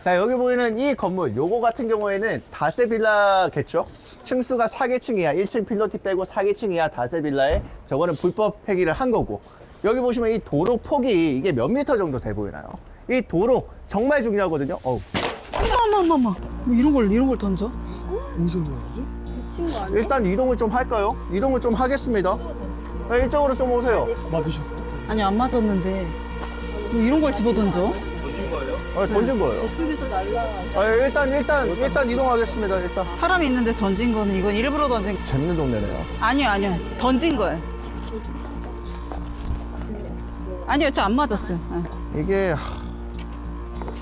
자 여기 보이는 이 건물 요거 같은 경우에는 다세 빌라겠죠 층수가 4개층 이하 1층 필로티 빼고 4개층 이하 다세 빌라에 저거는 불법 폐기를 한 거고 여기 보시면 이 도로 폭이 이게 몇 미터 정도 돼 보이나요 이 도로 정말 중요하거든요 어우 어머 어머 어머 뭐 이런 걸 이런 걸 던져? 어디서 보여지? 미친 거 아니야? 일단 이동을 좀 할까요 이동을 좀 하겠습니다 네, 이쪽으로 좀 오세요 맞으셨어요? 아니 안 맞았는데 뭐 이런 걸 집어 던져? 아, 던진 거예요 저쪽에서 날라. 아, 일단 일단 일단 이동하겠습니다 일단 사람이 있는데 던진 거는 이건 일부러 던진 거 재밌는 동네네요 아니요 아니요 던진 거예요 아니요 저 안 맞았어요 네. 이게 하,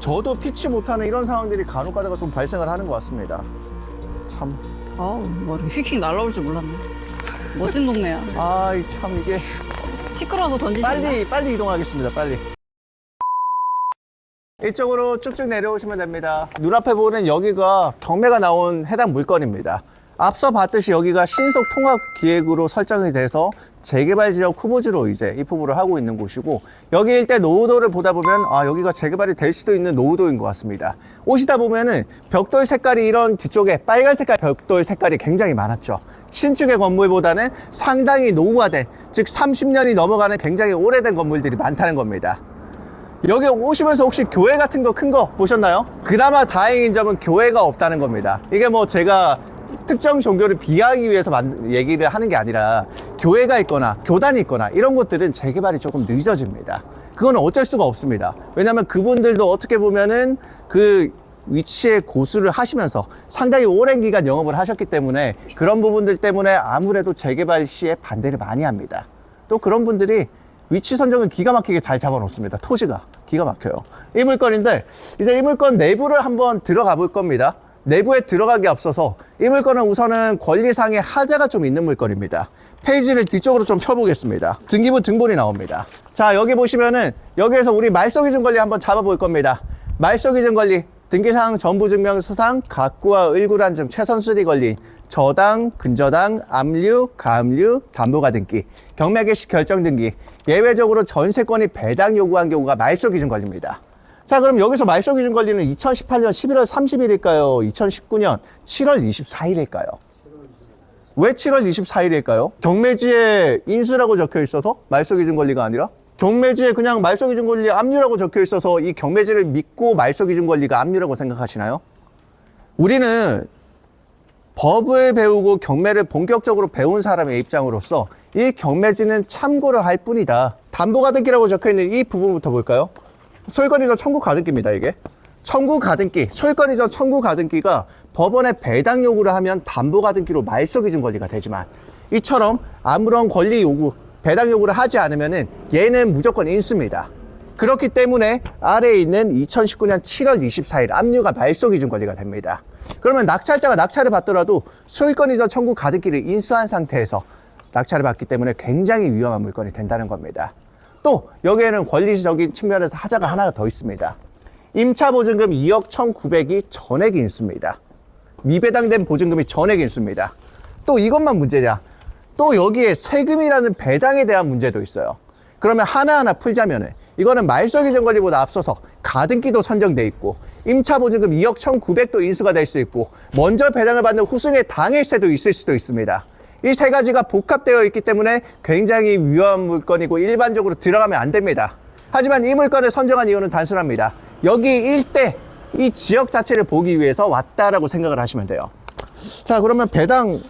저도 피치 못하는 이런 상황들이 간혹 가다가 좀 발생을 하는 것 같습니다. 참, 뭐 이렇게 휙휙 날라올 줄 몰랐네 멋진 동네야 아, 이 참 이게 시끄러워서 던지시나? 빨리 빨리 이동하겠습니다. 빨리. 이쪽으로 쭉쭉 내려오시면 됩니다. 눈앞에 보는 여기가 경매가 나온 해당 물건입니다. 앞서 봤듯이 여기가 신속 통합 기획으로 설정이 돼서 재개발 지역 후보지로 이제 입후보를 하고 있는 곳이고 여기 일대 노후도를 보다 보면 아 여기가 재개발이 될 수도 있는 노후도인 것 같습니다. 오시다 보면은 벽돌 색깔이 이런 뒤쪽에 빨간 색깔 벽돌 색깔이 굉장히 많았죠. 신축의 건물보다는 상당히 노후화된 즉 30년이 넘어가는 굉장히 오래된 건물들이 많다는 겁니다. 여기 오시면서 혹시 교회 같은 거 큰 거 보셨나요? 그나마 다행인 점은 교회가 없다는 겁니다. 이게 뭐 제가 특정 종교를 비하하기 위해서 만- 얘기를 하는 게 아니라 교회가 있거나 교단이 있거나 이런 것들은 재개발이 조금 늦어집니다. 그건 어쩔 수가 없습니다. 왜냐하면 그분들도 어떻게 보면은 그 위치에 고수를 하시면서 상당히 오랜 기간 영업을 하셨기 때문에 그런 부분들 때문에 아무래도 재개발 시에 반대를 많이 합니다. 또 그런 분들이 위치 선정을 기가 막히게 잘 잡아놓습니다. 토지가 기가 막혀요. 이 물건인데 이제 이 물건 내부를 한번 들어가 볼 겁니다. 내부에 들어가기 앞서서 이 물건은 우선은 권리상의 하자가 좀 있는 물건입니다. 페이지를 뒤쪽으로 좀 펴보겠습니다. 등기부 등본이 나옵니다. 자 여기 보시면은 여기에서 우리 말소기준 권리 한번 잡아볼 겁니다. 말소기준 권리 등기사항 전부 증명서상 각구와 을구란 등 최선수리 권리 저당, 근저당, 압류, 가압류, 담보가 등기, 경매 개시 결정 등기, 예외적으로 전세권이 배당 요구한 경우가 말소 기준 권리입니다. 자, 그럼 여기서 말소 기준 권리는 2018년 11월 30일일까요? 2019년 7월 24일일까요? 왜 7월 24일일까요? 경매지에 인수라고 적혀 있어서 말소 기준 권리가 아니라 경매지에 그냥 말소 기준 권리 압류라고 적혀 있어서 이 경매지를 믿고 말소 기준 권리가 압류라고 생각하시나요? 우리는 법을 배우고 경매를 본격적으로 배운 사람의 입장으로서 이 경매지는 참고를 할 뿐이다. 담보가등기라고 적혀 있는 이 부분부터 볼까요? 소유권이전 청구 가등기입니다, 이게. 청구 가등기, 소유권이전 청구 가등기가 법원에 배당 요구를 하면 담보 가등기로 말소 기준 권리가 되지만 이처럼 아무런 권리 요구, 배당 요구를 하지 않으면은 얘는 무조건 인수입니다. 그렇기 때문에 아래에 있는 2019년 7월 24일 압류가 말소 기준 권리가 됩니다. 그러면 낙찰자가 낙찰을 받더라도 소유권 이전 청구 가등기를 인수한 상태에서 낙찰을 받기 때문에 굉장히 위험한 물건이 된다는 겁니다. 또 여기에는 권리적인 측면에서 하자가 하나가 더 있습니다. 임차 보증금 2억 1,900이 전액 인수입니다. 미배당된 보증금이 전액 인수입니다. 또 이것만 문제냐? 또 여기에 세금이라는 배당에 대한 문제도 있어요. 그러면 하나하나 풀자면은 이거는 말소 기준 권리보다 앞서서 가등기도 선정돼 있고 임차 보증금 2억 1,900도 인수가 될 수 있고 먼저 배당을 받는 후순위의 당일세도 있을 수도 있습니다. 이 세 가지가 복합되어 있기 때문에 굉장히 위험한 물건이고 일반적으로 들어가면 안 됩니다. 하지만 이 물건을 선정한 이유는 단순합니다. 여기 일대 이 지역 자체를 보기 위해서 왔다라고 생각을 하시면 돼요. 자, 그러면 배당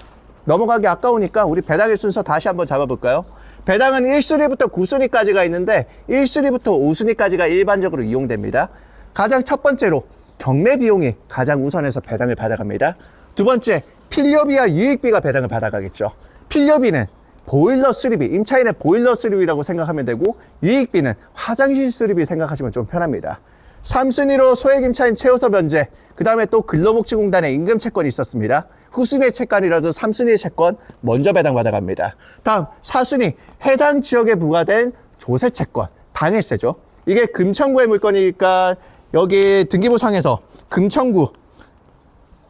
넘어가기 아까우니까 우리 배당의 순서 다시 한번 잡아볼까요? 배당은 1순위부터 9순위까지가 있는데 1순위부터 5순위까지가 일반적으로 이용됩니다. 가장 첫 번째로 경매 비용이 가장 우선해서 배당을 받아갑니다. 두 번째, 필요비와 유익비가 배당을 받아가겠죠. 필요비는 보일러 수리비, 임차인의 보일러 수리비라고 생각하면 되고 유익비는 화장실 수리비 생각하시면 좀 편합니다. 3순위로 소액임차인 최우서 변제, 그 다음에 또 근로복지공단의 임금 채권이 있었습니다. 후순위의 채권이라도 3순위의 채권 먼저 배당받아갑니다. 다음 4순위 해당 지역에 부과된 조세 채권, 당해세죠. 이게 금청구의 물건이니까 여기 등기부상에서 금청구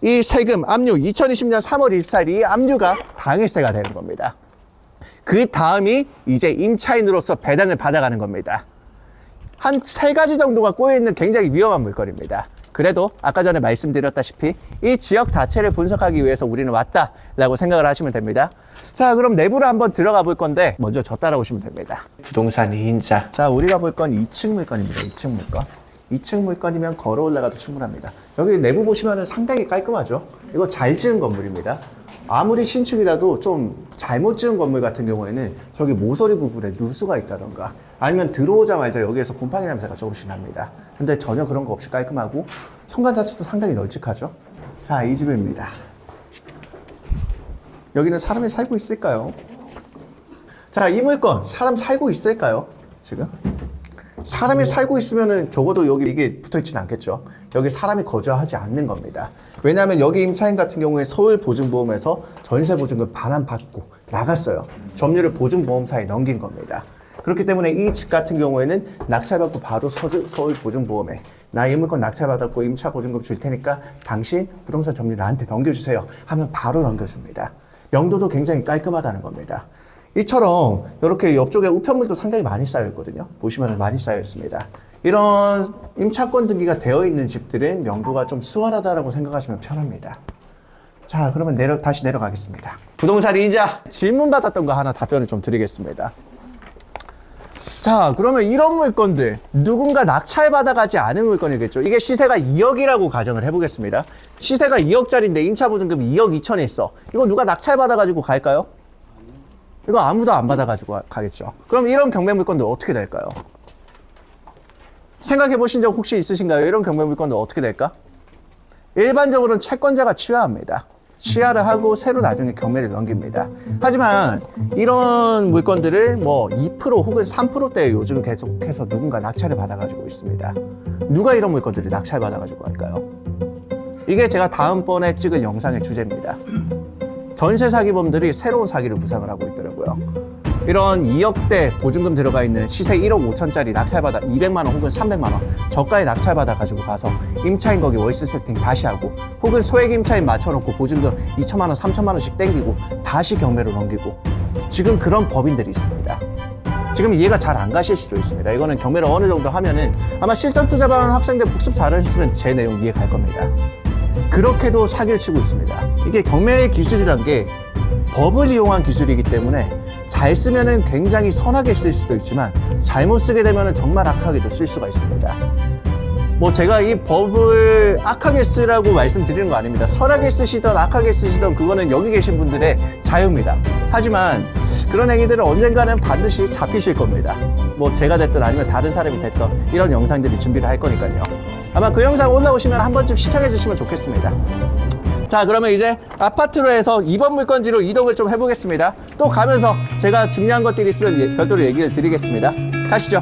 이 세금 압류 2020년 3월 24일 이 압류가 당일세가 되는 겁니다. 그 다음이 이제 임차인으로서 배당을 받아가는 겁니다. 한 세 가지 정도가 꼬여있는 굉장히 위험한 물건입니다. 그래도 아까 전에 말씀드렸다시피 이 지역 자체를 분석하기 위해서 우리는 왔다라고 생각을 하시면 됩니다. 자, 그럼 내부로 한번 들어가 볼 건데 먼저 저 따라오시면 됩니다. 부동산 2인자. 자, 우리가 볼 건 2층 물건입니다. 2층 물건. 2층 물건이면 걸어 올라가도 충분합니다. 여기 내부 보시면 상당히 깔끔하죠? 이거 잘 지은 건물입니다. 아무리 신축이라도 좀 잘못 지은 건물 같은 경우에는 저기 모서리 부분에 누수가 있다던가 아니면 들어오자마자 여기에서 곰팡이 냄새가 조금씩 납니다. 근데 전혀 그런 거 없이 깔끔하고 현관 자체도 상당히 널찍하죠? 자, 이 집입니다. 여기는 사람이 살고 있을까요? 자, 이 물건 사람 살고 있을까요? 지금? 사람이 살고 있으면은 적어도 여기 이게 붙어 있지는 않겠죠. 여기 사람이 거주하지 않는 겁니다. 왜냐하면 여기 임차인 같은 경우에 서울 보증보험에서 전세 보증금 반환 받고 나갔어요. 점유를 보증보험사에 넘긴 겁니다. 그렇기 때문에 이 집 같은 경우에는 낙찰받고 바로 서주, 서울 보증보험에 나이 물건 낙찰받았고 임차 보증금 줄 테니까 당신 부동산 점유 나한테 넘겨주세요 하면 바로 넘겨줍니다. 명도도 굉장히 깔끔하다는 겁니다. 이처럼 이렇게 옆쪽에 우편물도 상당히 많이 쌓여 있거든요. 보시면 많이 쌓여 있습니다. 이런 임차권 등기가 되어 있는 집들은 명도가 좀 수월하다라고 생각하시면 편합니다. 자, 그러면 내려, 다시 내려가겠습니다. 부동산 이자 질문 받았던 거 하나 답변을 좀 드리겠습니다. 자, 그러면 이런 물건들 누군가 낙찰 받아가지 않은 물건이겠죠. 이게 시세가 2억이라고 가정을 해보겠습니다. 시세가 2억짜리인데 임차 보증금 2억 2천에 있어. 이거 누가 낙찰 받아가지고 갈까요? 이거 아무도 안 받아가지고 가- 가겠죠. 그럼 이런 경매 물건들 어떻게 될까요? 생각해 보신 적 혹시 있으신가요? 이런 경매 물건들 어떻게 될까? 일반적으로는 채권자가 취하합니다. 취하를 하고 새로 나중에 경매를 넘깁니다. 하지만 이런 물건들을 뭐 2% 혹은 3%대에 요즘 계속해서 누군가 낙찰을 받아가지고 있습니다. 누가 이런 물건들을 낙찰 받아가지고 갈까요? 이게 제가 다음번에 찍을 영상의 주제입니다. 전세 사기범들이 새로운 사기를 구상을 하고 있더라고요. 이런 2억대 보증금 들어가 있는 시세 1억 5천짜리 낙찰받아 200만 원 혹은 300만 원 저가에 낙찰받아 가지고 가서 임차인 거기 월세 세팅 다시 하고 혹은 소액 임차인 맞춰놓고 보증금 2천만 원, 3천만 원씩 땡기고 다시 경매로 넘기고 지금 그런 법인들이 있습니다. 지금 이해가 잘 안 가실 수도 있습니다. 이거는 경매를 어느 정도 하면은 아마 실전 투자반 학생들 복습 잘하셨으면 제 내용 이해 갈 겁니다. 그렇게도 사기를 치고 있습니다. 이게 경매의 기술이란 게 법을 이용한 기술이기 때문에 잘 쓰면은 굉장히 선하게 쓸 수도 있지만 잘못 쓰게 되면은 정말 악하게도 쓸 수가 있습니다. 뭐 제가 이 법을 악하게 쓰라고 말씀드리는 거 아닙니다. 선하게 쓰시던 악하게 쓰시던 그거는 여기 계신 분들의 자유입니다. 하지만 그런 행위들은 언젠가는 반드시 잡히실 겁니다. 뭐 제가 됐든 아니면 다른 사람이 됐던 이런 영상들이 준비를 할 거니까요. 아마 그 영상 올라오시면 한 번쯤 시청해 주시면 좋겠습니다. 자 그러면 이제 아파트로 해서 2번 물건지로 이동을 좀 해보겠습니다. 또 가면서 제가 중요한 것들이 있으면 예- 별도로 얘기를 드리겠습니다. 가시죠.